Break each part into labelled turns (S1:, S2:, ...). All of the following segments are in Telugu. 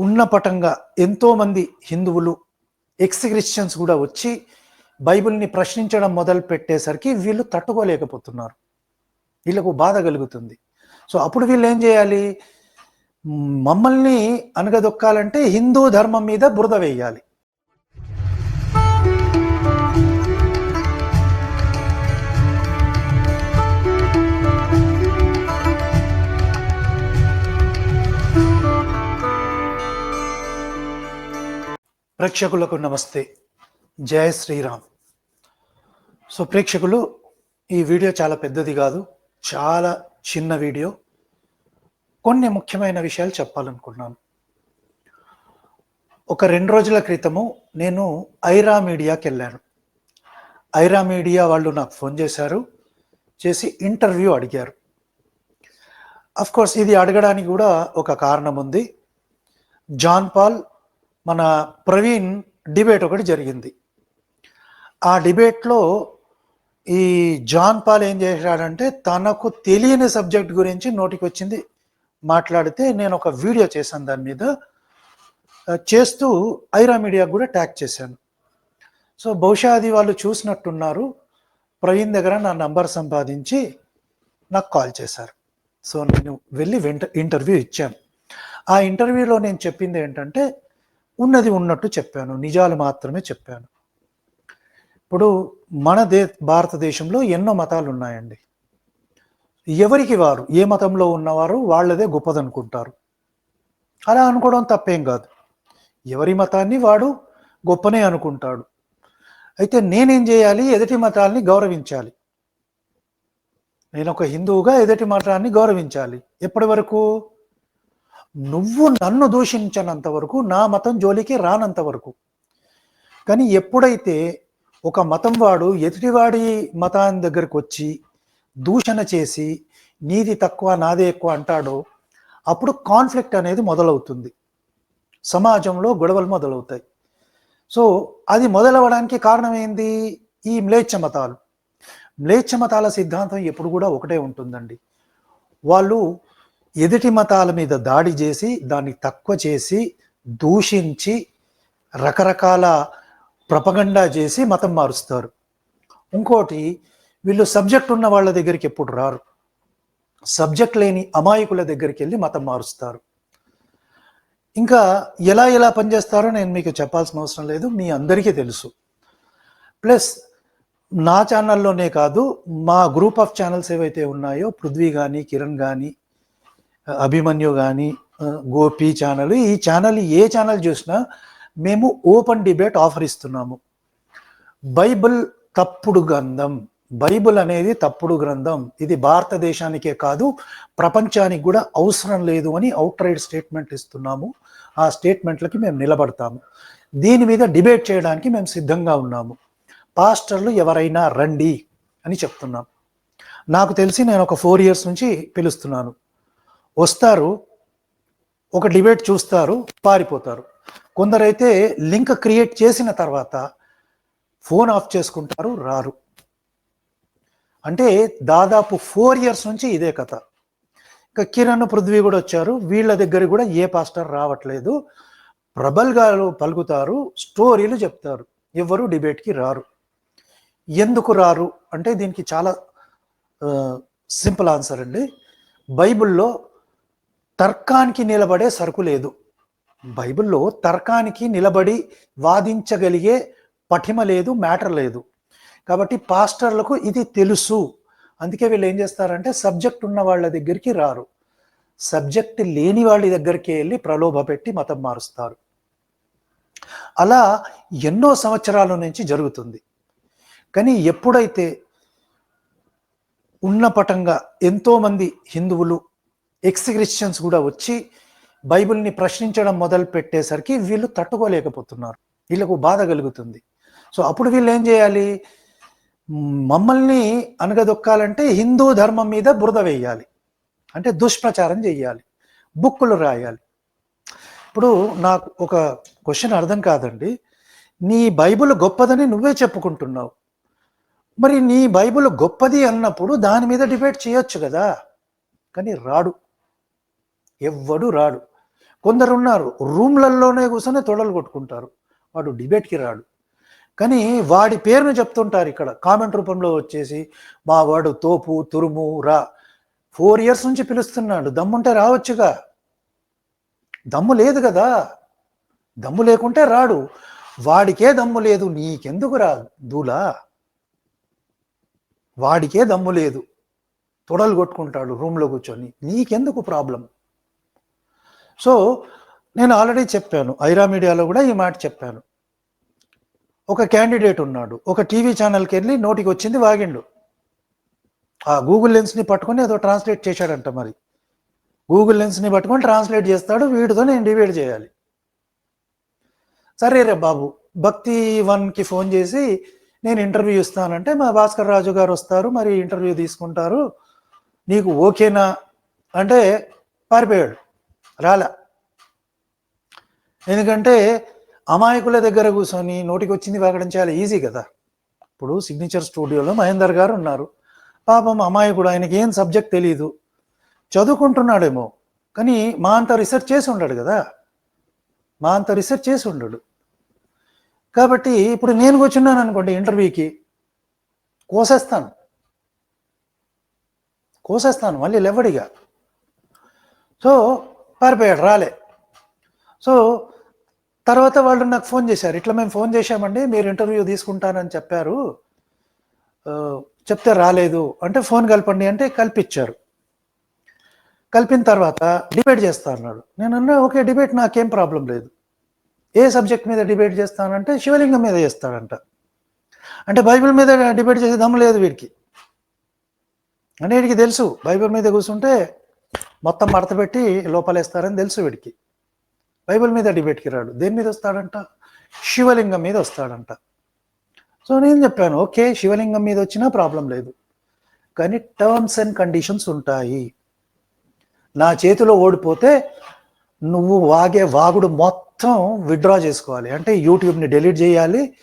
S1: ఉన్నపటంగా ఎంతోమంది హిందువులు ఎక్స్ క్రిస్టియన్స్ కూడా వచ్చి బైబిల్ని ప్రశ్నించడం మొదలు పెట్టేసరికి వీళ్ళు తట్టుకోలేకపోతున్నారు. వీళ్ళకు బాధ కలుగుతుంది. సో అప్పుడు వీళ్ళు ఏం చేయాలి? మమ్మల్ని అనగదొక్కాలంటే హిందూ ధర్మం మీద బురద వేయాలి. ప్రేక్షకులకు నమస్తే. జయ శ్రీరామ్. సో ప్రేక్షకులు ఈ వీడియో చాలా పెద్దది కాదు చాలా చిన్న వీడియో. కొన్ని ముఖ్యమైన విషయాలు చెప్పాలనుకున్నాను ఒక రెండు రోజుల క్రితము నేను ఐరా మీడియాకి వెళ్ళాను. ఐరా మీడియా వాళ్ళు నాకు ఫోన్ చేశారు చేసి ఇంటర్వ్యూ అడిగారు. అఫ్ కోర్స్ ఇది అడగడానికి కూడా ఒక కారణం ఉంది. జాన్ పాల్ మన ప్రవీణ్ డిబేట్ ఒకటి జరిగింది. ఆ డిబేట్లో ఈ జాన్ పాల్ ఏం చేశాడంటే తనకు తెలియని సబ్జెక్ట్ గురించి నోటికి వచ్చింది మాట్లాడితే నేను ఒక వీడియో చేశాను దాని మీద. చేస్తూ ఐరా మీడియా కూడా ట్యాగ్ చేశాను. సో బహుశా అది వాళ్ళు చూసినట్టున్నారు. ప్రవీణ్ దగ్గర నా నంబర్ సంపాదించి నాకు కాల్ చేశారు. సో నేను వెళ్ళి వెంట ఇంటర్వ్యూ ఇచ్చాను. ఆ ఇంటర్వ్యూలో నేను చెప్పింది ఏంటంటే ఉన్నది ఉన్నట్టు చెప్పాను. నిజాలు మాత్రమే చెప్పాను. ఇప్పుడు మన దే భారతదేశంలో ఎన్నో మతాలు ఉన్నాయండి. ఎవరికి వారు? ఏ మతంలో ఉన్నవారు? వాళ్ళదే గొప్పదనుకుంటారు. అలా అనుకోవడం తప్పేం కాదు. ఎవరి మతాన్ని వాడు గొప్పనే అనుకుంటాడు. అయితే నేనేం చేయాలి? ఎదుటి మతాల్ని గౌరవించాలి. నేను ఒక హిందువుగా ఎదుటి మతాన్ని గౌరవించాలి. ఎప్పటి వరకు? నువ్వు నన్ను దూషించనంత వరకు నా మతం జోలికి రానంత వరకు. కానీ ఎప్పుడైతే ఒక మతం వాడు ఎదుటివాడి మతాన్ని దగ్గరకు వచ్చి దూషణ చేసి నీది తక్కువ నాదే ఎక్కువ అంటాడో అప్పుడు కాన్ఫ్లిక్ట్ అనేది మొదలవుతుంది. సమాజంలో గొడవలు మొదలవుతాయి. సో అది మొదలవడానికి కారణం ఏంది? ఈ మ్లేచ్ఛ మతాలు. మ్లేచ్ఛ మతాల సిద్ధాంతం ఎప్పుడు కూడా ఒకటే ఉంటుందండి. వాళ్ళు ఎదుటి మతాల మీద దాడి చేసి దాన్ని తక్కువ చేసి దూషించి రకరకాల ప్రపగండా చేసి మతం మారుస్తారు. ఇంకోటి వీళ్ళు సబ్జెక్ట్ ఉన్న వాళ్ళ దగ్గరికి ఎప్పుడు రారు. సబ్జెక్ట్ లేని అమాయకుల దగ్గరికి వెళ్ళి మతం మారుస్తారు. ఇంకా ఎలా ఎలా పనిచేస్తారో నేను మీకు చెప్పాల్సిన అవసరం లేదు మీ అందరికీ తెలుసు. ప్లస్ నా ఛానల్లోనే కాదు మా గ్రూప్ ఆఫ్ ఛానల్స్ ఏవైతే ఉన్నాయో పృథ్వీ కానీ కిరణ్ కానీ అభిమన్యు కానీ గోపి ఛానల్ ఈ ఛానల్ ఏ ఛానల్ చూసినా మేము ఓపెన్ డిబేట్ ఆఫర్ ఇస్తున్నాము. బైబిల్ తప్పుడు గ్రంథం బైబిల్ అనేది తప్పుడు గ్రంథం. ఇది భారతదేశానికే కాదు ప్రపంచానికి కూడా అవసరం లేదు అని అవుట్ రైడ్ స్టేట్మెంట్ ఇస్తున్నాము. ఆ స్టేట్మెంట్లకి మేము నిలబడతాము. దీని మీద డిబేట్ చేయడానికి మేము సిద్ధంగా ఉన్నాము. పాస్టర్లు ఎవరైనా రండి అని చెప్తున్నాం. నాకు తెలిసి నేను ఒక ఫోర్ ఇయర్స్ నుంచి పిలుస్తున్నాను. వస్తారు ఒక డిబేట్ చూస్తారు పారిపోతారు. కొందరైతే లింక్ క్రియేట్ చేసిన తర్వాత ఫోన్ ఆఫ్ చేసుకుంటారు రారు. అంటే దాదాపు ఫోర్ ఇయర్స్ నుంచి ఇదే కథ. ఇంకా కిరణ్ పృథ్వీ కూడా వచ్చారు. వీళ్ళ దగ్గర కూడా ఏ పాస్టర్ రావట్లేదు. ప్రబల్గాలు పలుకుతారు స్టోరీలు చెప్తారు. ఎవరు డిబేట్కి రారు. ఎందుకు రారు? అంటే దీనికి చాలా సింపుల్ ఆన్సర్ అండి. బైబిల్లో తర్కానికి నిలబడే సరుకు లేదు. బైబిల్లో తర్కానికి నిలబడి వాదించగలిగే పఠిమ లేదు మ్యాటర్ లేదు. కాబట్టి పాస్టర్లకు ఇది తెలుసు. అందుకే వీళ్ళు ఏం చేస్తారంటే సబ్జెక్ట్ ఉన్న వాళ్ళ దగ్గరికి రారు. సబ్జెక్ట్ లేని వాళ్ళ దగ్గరికి వెళ్ళి ప్రలోభ పెట్టి మతం మారుస్తారు. అలా ఎన్నో సంవత్సరాల నుంచి జరుగుతుంది. కానీ ఎప్పుడైతే ఉన్నపటంగా ఎంతోమంది హిందువులు ఎక్స్ క్రిస్టియన్స్ కూడా వచ్చి బైబిల్ని ప్రశ్నించడం మొదలు పెట్టేసరికి వీళ్ళు తట్టుకోలేకపోతున్నారు. వీళ్ళకు బాధ కలుగుతుంది. సో అప్పుడు వీళ్ళు ఏం చేయాలి? మమ్మల్ని అనగదొక్కాలంటే హిందూ ధర్మం మీద బురద వేయాలి. అంటే దుష్ప్రచారం చేయాలి బుక్కులు రాయాలి. ఇప్పుడు నాకు ఒక క్వశ్చన్ అర్థం కాదండి. నీ బైబిల్ గొప్పదని నువ్వే చెప్పుకుంటున్నావు. మరి నీ బైబిల్ గొప్పది అన్నప్పుడు దాని మీద డిబేట్ చేయొచ్చు కదా. కానీ రాడు. ఎవ్వడు రాడు. కొందరు ఉన్నారు రూమ్లలోనే కూర్చొని తొడలు కొట్టుకుంటారు. వాడు డిబేట్కి రాడు. కానీ వాడి పేరును చెప్తుంటారు ఇక్కడ. కామెంట్ రూపంలో వచ్చేసి మా వాడు తోపు తురుము రా. ఫోర్ ఇయర్స్ నుంచి పిలుస్తున్నాడు. దమ్ముంటే రావచ్చుగా. దమ్ము లేదు కదా. దమ్ము లేకుంటే రాడు. వాడికే దమ్ము లేదు. నీకెందుకు రా దూలా? వాడికే దమ్ము లేదు. తొడలు కొట్టుకుంటాడు రూమ్లో కూర్చొని. నీకెందుకు ప్రాబ్లం సో నేను ఆల్రెడీ చెప్పాను ఐరా మీడియాలో కూడా ఈ మాట చెప్పాను. ఒక క్యాండిడేట్ ఉన్నాడు ఒక టీవీ ఛానల్కి వెళ్ళి నోటికి వచ్చింది వాగిండు. ఆ గూగుల్ లెన్స్ని పట్టుకొని ఏదో ట్రాన్స్లేట్ చేశాడంట మరి. గూగుల్ లెన్స్ని పట్టుకొని ట్రాన్స్లేట్ చేస్తాడు వీటితో నేను డివైడ్ చేయాలి. సరే రే బాబు భక్తి వన్కి ఫోన్ చేసి నేను ఇంటర్వ్యూ ఇస్తానంటే మా భాస్కర్ రాజు గారు వస్తారు మరి ఇంటర్వ్యూ తీసుకుంటారు. నీకు ఓకేనా? అంటే పారిపోయాడు. రాలా. ఎందుకంటే అమాయకుల దగ్గర కూర్చొని నోటికి వచ్చింది వాగడం చాలా ఈజీ కదా. ఇప్పుడు సిగ్నేచర్ స్టూడియోలో మహేందర్ గారు ఉన్నారు. పాపం అమాయకుడు ఆయనకి ఏం సబ్జెక్ట్ తెలియదు చదువుకుంటున్నాడేమో. కానీ మా అంత రీసెర్చ్ చేసి ఉండడు కదా. మా అంత రీసెర్చ్ చేసి ఉండడు. కాబట్టి ఇప్పుడు నేను కూర్చున్నాను అనుకోండి ఇంటర్వ్యూకి కోసేస్తాను. కోసేస్తాను మళ్ళీ లెవ్వడిగా సో పారిపోయాడు రాలే. సో తర్వాత వాళ్ళు నాకు ఫోన్ చేశారు. ఇట్లా మేము ఫోన్ చేశామండి మీరు ఇంటర్వ్యూ తీసుకుంటానని చెప్పారు. చెప్తే రాలేదు. అంటే ఫోన్ కలపండి అంటే కల్పించారు కలిపిన తర్వాత డిబేట్ చేస్తా అన్నాడు. నేను అన్నా ఓకే డిబేట్ నాకేం ప్రాబ్లం లేదు. ఏ సబ్జెక్ట్ మీద డిబేట్ చేస్తానంటే శివలింగం మీద చేస్తాడంట. అంటే బైబిల్ మీద డిబేట్ చేసే దమ్ము లేదు వీడికి. అంటే వీడికి తెలుసు బైబిల్ మీద కూర్చుంటే మొత్తం మడత పెట్టి లోపలేస్తారని తెలుసు వీడికి. బైబిల్ మీద డిబేట్కి రాడు. దేని మీద వస్తాడంట? శివలింగం మీద వస్తాడంట. సో నేను చెప్పాను ఓకే శివలింగం మీద వచ్చినా ప్రాబ్లం లేదు. కానీ టర్మ్స్ అండ్ కండిషన్స్ ఉంటాయి. నా చేతిలో ఓడిపోతే నువ్వు వాగే వాగుడు మొత్తం విత్డ్రా చేసుకోవాలి. అంటే యూట్యూబ్ని డిలీట్ చేయాలి.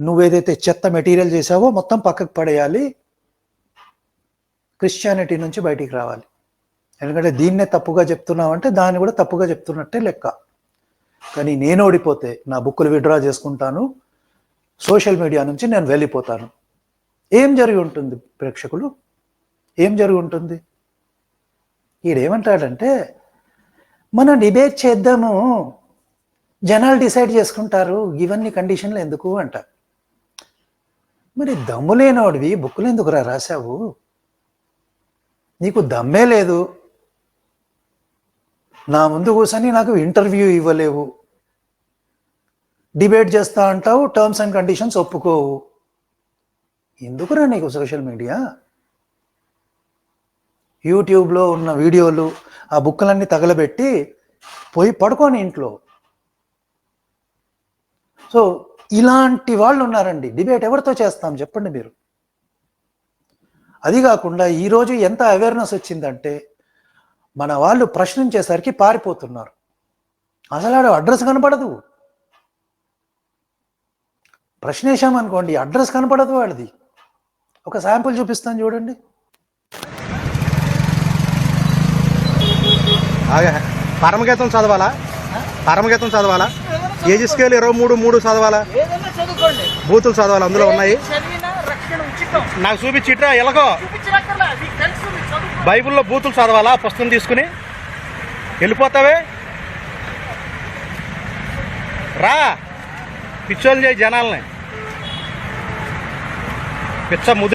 S1: నువ్వేదైతే చెత్త మెటీరియల్ చేసావో మొత్తం పక్కకు పడేయాలి. క్రిస్టియానిటీ నుంచి బయటికి రావాలి. ఎందుకంటే దీన్నే తప్పుగా చెప్తున్నావంటే దాన్ని కూడా తప్పుగా చెప్తున్నట్టే లెక్క. కానీ నేను ఓడిపోతే నా బుక్కులు విత్డ్రా చేసుకుంటాను సోషల్ మీడియా నుంచి నేను వెళ్ళిపోతాను. ఏం జరిగి ఉంటుంది ప్రేక్షకులు? ఏం జరిగి ఉంటుంది? ఈడేమంటాడంటే మనం డిబేట్ చేద్దాము. జనాలు డిసైడ్ చేసుకుంటారు. ఇవన్నీ కండిషన్లు ఎందుకు? అంట. మరి దమ్ము లేనోడివి బుక్కులు ఎందుకురా రాశావు? నీకు దమ్మే లేదు. నా ముందు కూర్చొని నాకు ఇంటర్వ్యూ ఇవ్వలేవు. డిబేట్ చేస్తా అంటావు టర్మ్స్ అండ్ కండిషన్స్ ఒప్పుకోవు. ఎందుకురా నీకు సోషల్ మీడియా యూట్యూబ్లో ఉన్న వీడియోలు ఆ బుక్కులన్నీ తగలబెట్టి పోయి పడుకోని ఇంట్లో. సో ఇలాంటి వాళ్ళు ఉన్నారండి. డిబేట్ ఎవరితో చేస్తాం చెప్పండి మీరు. అది కాకుండా ఈరోజు ఎంత అవేర్నెస్ వచ్చిందంటే మన వాళ్ళు ప్రశ్నించేసరికి పారిపోతున్నారు. అసలు ఆడ అడ్రస్ కనపడదు. ప్రశ్నేశామనుకోండి అడ్రస్ కనపడదు వాడిది ఒక శాంపుల్ చూపిస్తాను చూడండి.
S2: ఆగా పరమగీతం చదవాలా? పరమగీతం చదవాలా? ఏజీ స్కేల్ ఇరవై మూడు మూడు చదవాలా?
S3: ఏదైనా చదువుకోండి.
S2: బూతులు చదవాలి? అందులో ఉన్నాయి.
S3: చదివినా రక్షణ ఉచితం.
S2: నాకు చూపించిట్రా ఎలాగో? బైబిల్లో బూతులు చదవాలా? పుస్తకం తీసుకుని. వెళ్ళిపోతావే? రా. పిచ్చోళ్ళు చేయి జనాల్ని. పిచ్చ ముదు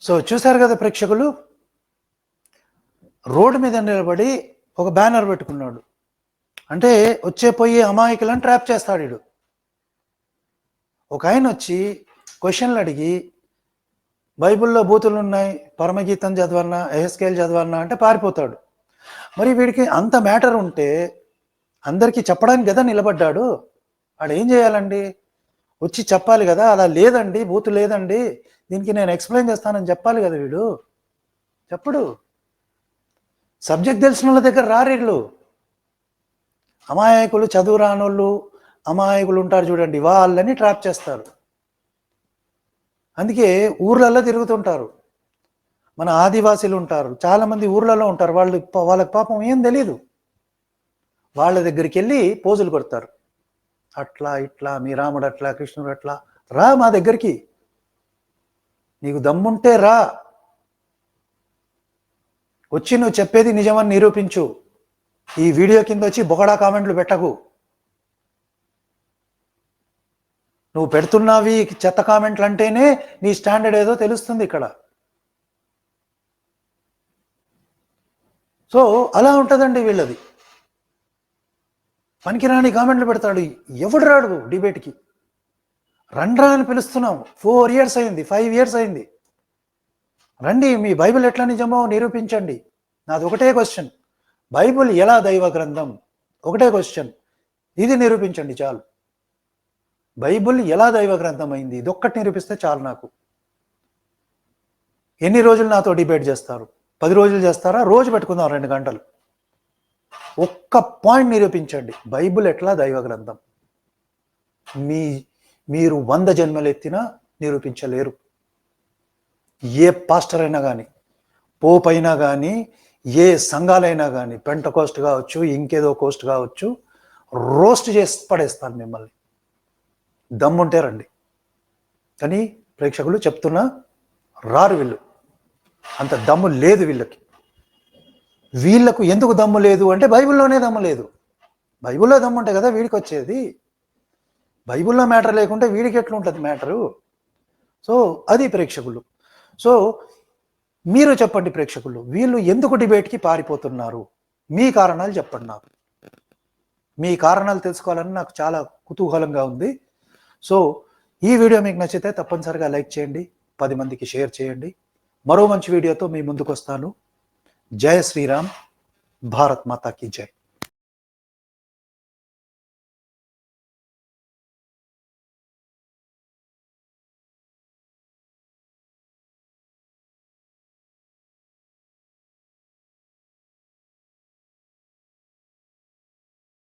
S1: సో చూశారు కదా ప్రేక్షకులు? రోడ్డు మీద నిలబడి ఒక బ్యానర్ పెట్టుకున్నాడు. అంటే వచ్చే పోయే అమాయకులను ట్రాప్ చేస్తాడు ఒక ఆయన వచ్చి క్వశ్చన్లు అడిగి బైబిల్లో బూతులు ఉన్నాయి పరమగీతం చదవన్నా ఎహెస్కేల్ చదవన్నా అంటే పారిపోతాడు. మరి వీడికి అంత మ్యాటర్ ఉంటే అందరికీ చెప్పడానికి కదా నిలబడ్డాడు? వాడు ఏం చేయాలండి? వచ్చి చెప్పాలి కదా అలా లేదండి బూతు లేదండి దీనికి నేను ఎక్స్ప్లెయిన్ చేస్తానని చెప్పాలి కదా వీడు? చెప్పడు. సబ్జెక్ట్ తెలిసిన వాళ్ళ దగ్గర రారీళ్ళు అమాయకులు చదువు రానోళ్ళు అమాయకులు ఉంటారు చూడండి వాళ్ళని ట్రాప్ చేస్తారు. అందుకే ఊర్లలో తిరుగుతుంటారు. మన ఆదివాసీలు ఉంటారు. చాలామంది ఊర్లలో ఉంటారు. వాళ్ళు వాళ్ళకి పాపం ఏం తెలియదు వాళ్ళ దగ్గరికి వెళ్ళి పోజులు కొడతారు. అట్లా ఇట్లా మీ రాముడు అట్లా కృష్ణుడు అట్లా రా మా దగ్గరికి. నీకు దమ్ముంటే రా. వచ్చి నువ్వు చెప్పేది నిజమని నిరూపించు. ఈ వీడియో కింద వచ్చి బొగడా కామెంట్లు పెట్టకు. నువ్వు పెడుతున్నావి చెత్త కామెంట్లు అంటేనే నీ స్టాండర్డ్ ఏదో తెలుస్తుంది ఇక్కడ. సో అలా ఉంటుందండి వీళ్ళది. పనికిరాని కామెంట్లు పెడతాడు. ఎవడు రాడు డిబేట్కి? రండ్రా అని పిలుస్తున్నాం. ఫోర్ ఇయర్స్ అయింది ఫైవ్ ఇయర్స్ అయింది. రండి మీ బైబిల్ ఎట్లా నిజమో నిరూపించండి. నాది ఒకటే క్వశ్చన్. బైబిల్ ఎలా దైవ గ్రంథం? ఒకటే క్వశ్చన్. ఇది నిరూపించండి చాలు. బైబిల్ ఎలా దైవ గ్రంథం అయింది ఇది ఒక్కటి నిరూపిస్తే చాలు నాకు. ఎన్ని రోజులు నాతో డిబేట్ చేస్తారు? పది రోజులు చేస్తారా? రోజు పెట్టుకుందాం రెండు గంటలు. ఒక్క పాయింట్ నిరూపించండి. బైబిల్ ఎట్లా దైవ గ్రంథం మీ మీరు వంద జన్మలు ఎత్తినా నిరూపించలేరు. ఏ పాస్టర్ అయినా కానీ పోప్ అయినా కానీ ఏ సంఘాలైనా కానీ పెంట కోస్ట్ కావచ్చు ఇంకేదో కోస్ట్ కావచ్చు రోస్ట్ చేసి పడేస్తాను మిమ్మల్ని. దమ్ముంటే రండి కానీ ప్రేక్షకులు చెప్తున్నా రారు వీళ్ళు. అంత దమ్ము లేదు వీళ్ళకి. వీళ్ళకు ఎందుకు దమ్ము లేదు అంటే బైబిల్లోనే దమ్ము లేదు. బైబిల్లో దమ్ము ఉంటే కదా వీడికి వచ్చేది. బైబిల్లో మ్యాటర్ లేకుంటే వీడికి ఎట్లుంటుంది మ్యాటరు? సో అది ప్రేక్షకులు. సో మీరు చెప్పండి ప్రేక్షకులు వీళ్ళు ఎందుకు డిబేట్కి పారిపోతున్నారు? మీ కారణాలు చెప్పండి నాకు. మీ కారణాలు తెలుసుకోవాలని నాకు చాలా కుతూహలంగా ఉంది. సో ఈ వీడియో మీకు నచ్చితే తప్పనిసరిగా లైక్ చేయండి పది మందికి షేర్ చేయండి. మరో మంచి వీడియోతో మీ ముందుకు వస్తాను. జయ శ్రీరామ్ భారత్ మాతాకి జై.